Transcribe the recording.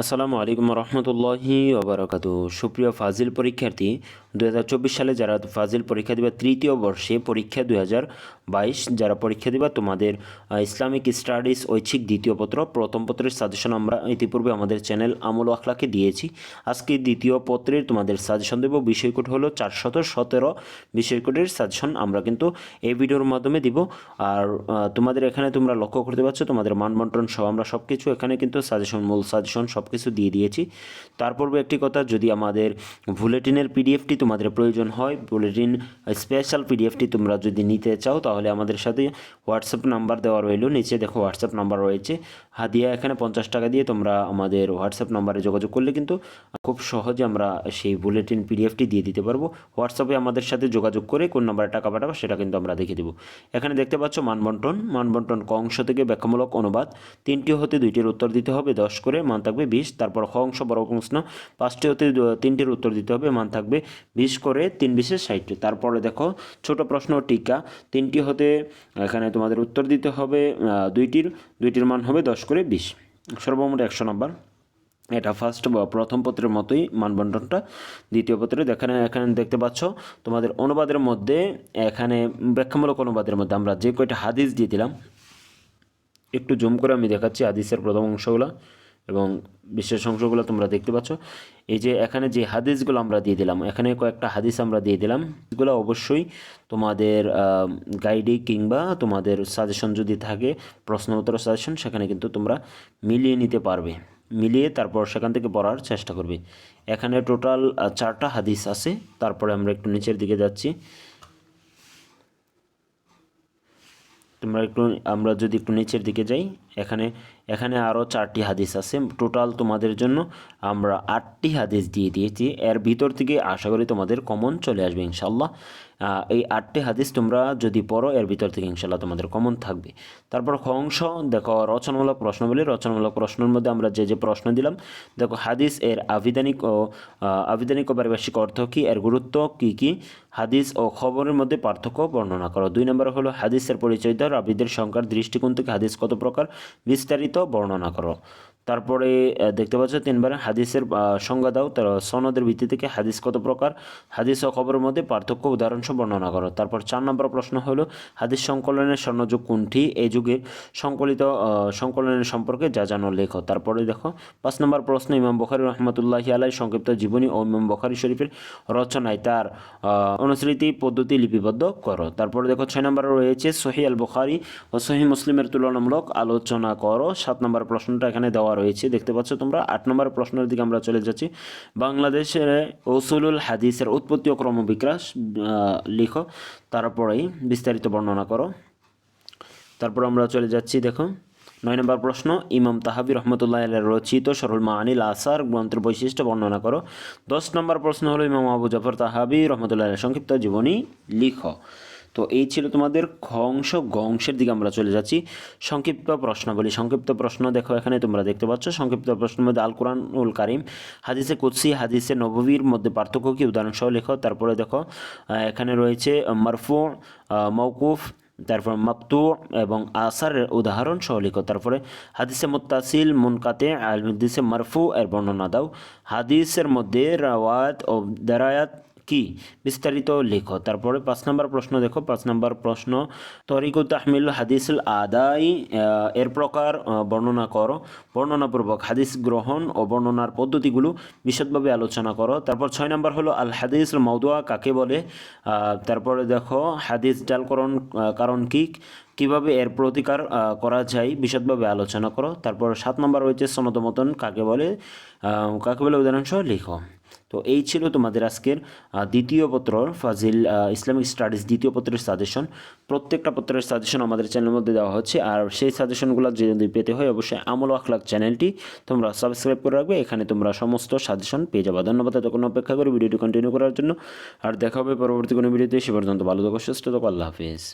আসসালামু আলাইকুম রহমতুল্লাহি ওবরাকাত সুপ্রিয় ফাজিল পরীক্ষার্থী দু হাজার চব্বিশ সালে যারা ফাজিল পরীক্ষা দিবা তৃতীয় বর্ষে পরীক্ষা দু হাজার বাইশ, যারা পরীক্ষা দিবা তোমাদের ইসলামিক স্টাডিজ ঐচ্ছিক দ্বিতীয় পত্র, প্রথম পত্রের সাজেশন আমরা ইতিপূর্বে আমাদের চ্যানেল আমল আখলাকে দিয়েছি। আজকে দ্বিতীয় পত্রের তোমাদের সাজেশন দেব বিষয় কোড হলো চারশত সতেরো বিষয় কোডের সাজেশন আমরা কিন্তু এই ভিডিওর মাধ্যমে দিব। আর তোমাদের এখানে তোমরা লক্ষ্য করতে পারছ, তোমাদের মানবন্টন সহ আমরা সব কিছু এখানে কিন্তু সাজেশন, মূল সাজেশন সব কিছু দিয়ে দিয়েছি। তারপর একটি কথা, যদি আমাদের বুলেটিনের পিডিএফটি তোমাদের প্রয়োজন হয়, বুলেটিন স্পেশাল পিডিএফটি তোমরা যদি নিতে চাও, তাহলে আমাদের সাথে হোয়াটসঅ্যাপ নাম্বার দেওয়া রইল। নিচে দেখো হোয়াটসঅ্যাপ নাম্বার রয়েছে। হাদিয়া, এখানে পঞ্চাশ টাকা দিয়ে তোমরা আমাদের হোয়াটসঅ্যাপ নাম্বারে যোগাযোগ করলে কিন্তু খুব সহজে আমরা সেই বুলেটিন পিডিএফটি দিয়ে দিতে পারব। হোয়াটসঅ্যাপে আমাদের সাথে যোগাযোগ করে কোন নাম্বারে টাকা পাঠাবো সেটা কিন্তু আমরা দেখে দেবো। এখানে দেখতে পাচ্ছ মানবন্টন। মানবন্টন ক অংশ থেকে ব্যাখ্যামূলক অনুবাদ। তিনটি হতে দুইটির উত্তর দিতে হবে, দশ করে। মান থাকবে বিশ তারপর খ অংশ বড় প্রশ্ন পাঁচটি হতে তিনটির উত্তর দিতে হবে, মান থাকবে বিশ করে তিন বিশে ষাটটি তারপরে দেখো, ছোট প্রশ্ন টিকা, তিনটি হতে এখানে তোমাদের উত্তর দিতে হবে দুইটির দুইটির মান হবে দশ করে বিশ। সর্বমোট একশো নম্বর। এটা ফার্স্ট প্রথম পত্রের মতোই মানবন্টনটা দ্বিতীয় পত্রে এখানে এখানে দেখতে পাচ্ছ, তোমাদের অনুবাদের মধ্যে, এখানে ব্যাখ্যামূলক অনুবাদের মধ্যে আমরা যে কয়টা হাদিস দিয়ে দিলাম, একটু জুম করে আমি দেখাচ্ছি হাদিসের প্রথম অংশগুলো। এবং বিশেষ অংশগুলো তোমরা দেখতে পাচ্ছ। এই যে এখানে যে হাদিসগুলো আমরা দিয়ে দিলাম, এখানে কয়েকটা হাদিস আমরা দিয়ে দিলাম। এগুলো অবশ্যই তোমাদের গাইডে কিংবা তোমাদের সাজেশন যদি থাকে প্রশ্ন উত্তর সাজেশন সেখানে কিন্তু তোমরা মিলিয়ে নিতে পারবে। মিলিয়ে তারপর সেখান থেকে পড়ার চেষ্টা করবে। এখানে টোটাল চারটা হাদিস আছে। তারপরে আমরা একটু নিচের দিকে যাচ্ছি। তোমরা একটু, আমরা যদি একটু নিচের দিকে যাই এখানে এখানে আরও চারটি হাদিস আছে। টোটাল তোমাদের জন্য আমরা আটটি হাদিস দিয়ে দিয়েছি। এর ভিতর থেকে আশা করি তোমাদের কমন চলে আসবে ইনশাল্লাহ এই আটটি হাদিস তোমরা যদি পড়ো, এর ভিতর থেকে ইনশাল্লাহ তোমাদের কমন থাকবে। তারপর অংশ দেখো, রচনামূলক প্রশ্ন বলি রচনামূলক প্রশ্নের মধ্যে আমরা যে যে প্রশ্ন দিলাম, দেখো, হাদিস এর আবিধানিক ও আবিধানিক ও পারিভাষিক অর্থ কী? এর গুরুত্ব কী কী? হাদিস ও খবরের মধ্যে পার্থক্য বর্ণনা করো। দুই নম্বর হলো হাদিসের পরিচয় দাও। রাবিদের সংখ্যার দৃষ্টিকোণ থেকে হাদিস কত প্রকার? বিস্তারিত বর্ণনা করো। তারপরে দেখতে পাচ্ছ তিনবার হাদিসের সংজ্ঞা দাও। তার সনদের ভিত্তি থেকে হাদিস কত প্রকার? হাদিস ও খবরের মধ্যে পার্থক্য উদাহরণ বর্ণনা করো। তারপর চার নম্বর প্রশ্ন হলো, হাদিস সংকলনের স্বর্ণযুগ কোনটি? এই যুগের সংকলিত সংকলনের সম্পর্কে যা জানো লেখো। তারপরে দেখো, পাঁচ নম্বর প্রশ্ন, ইমাম বখারি রহমতুল্লাহ আলাই সংক্ষিপ্ত জীবনী ও ইমাম বখারি শরীফের রচনায় তার অনুসৃতি পদ্ধতি লিপিবদ্ধ করো। তারপরে দেখো, ছয় নম্বরে রয়েছে সহি আল বুখারি ও সহি মুসলিমের তুলনামূলক আলোচনা করো। সাত নম্বর প্রশ্নটা এখানে দেওয়া রয়েছে। দেখতে পাচ্ছ তোমরা, আট নম্বর প্রশ্নের দিকে আমরা চলে যাচ্ছি। বাংলাদেশের ওসুলুল হাদিসের উৎপত্তি ও ক্রমবিকাশ লিখো, তারপরেই বিস্তারিত বর্ণনা করো। তারপর আমরা চলে যাচ্ছি, দেখো। নয় নম্বর প্রশ্ন, ইমাম তাহাবি রহমতুল্লাহ রচিত সরুল মানিল আসার গ্রন্থের বৈশিষ্ট্য বর্ণনা করো। দশ নম্বর প্রশ্ন হলো, ইমাম আবু জাফর তাহাবি রহমতুল্লাহ সংক্ষিপ্ত জীবনী, লিখো। তো এই ছিল তোমাদের খ অংশ গ অংশের দিকে আমরা চলে যাচ্ছি। সংক্ষিপ্ত প্রশ্ন বলি সংক্ষিপ্ত প্রশ্ন দেখো এখানে তোমরা দেখতে পাচ্ছ। সংক্ষিপ্ত প্রশ্নের মধ্যে আল কোরআন উল কারিম, হাদিসে কুৎসি হাদিসে নববীর মধ্যে পার্থক্য কি? উদাহরণ সহ লেখো। তারপরে দেখো এখানে রয়েছে মারফু মৌকুফ তারপর মাকতু এবং আসারের উদাহরণ সহ লিখো। তারপরে হাদিসে মুত্তাসিল, মুনকাতে আল হাদিসে মারফু এর বর্ণনা দাও। হাদিসের মধ্যে রাওয়াত ও দারায়াত কি? বিস্তারিত লেখো। তারপরে পাঁচ নম্বর প্রশ্ন দেখো। পাঁচ নম্বর প্রশ্ন তরিকু তাহমিল হাদিসুল আদাই এর প্রকার বর্ণনা করো। বর্ণনাপূর্বক হাদিস গ্রহণ ও বর্ণনার পদ্ধতিগুলো বিশদভাবে আলোচনা করো। তারপর ছয় নম্বর হলো, আল হাদিস মৌদুয়া কাকে বলে? তারপরে দেখো, হাদিস জালকরণ কারণ কি? কীভাবে এর প্রতিকার করা যায়? বিশদভাবে আলোচনা করো। তারপর সাত নম্বর রয়েছে সনদমতন কাকে বলে? কাকে বলে উদাহরণসহ লিখো। তো এই ছিল তোমাদের আজকের দ্বিতীয় পত্র, ফাজিল ইসলামিক স্টাডিজ দ্বিতীয় পত্রের সাজেশন। প্রত্যেকটা পত্রের সাজেশন আমাদের চ্যানেলের মধ্যে দেওয়া হচ্ছে, আর সেই সাজেশনগুলো যদি পেতে হয় অবশ্যই আমল আখলাক চ্যানেলটি তোমরা সাবস্ক্রাইব করে রাখবে, এখানে তোমরা সমস্ত সাজেশন পেয়ে যাবে। ধন্যবাদ তখন অপেক্ষা করে ভিডিওটি কন্টিনিউ করার জন্য, আর দেখা হবে পরবর্তী কোনো ভিডিওতে, সে পর্যন্ত ভালো থাকো, সুস্থ থাকো, আল্লাহ হাফিজ।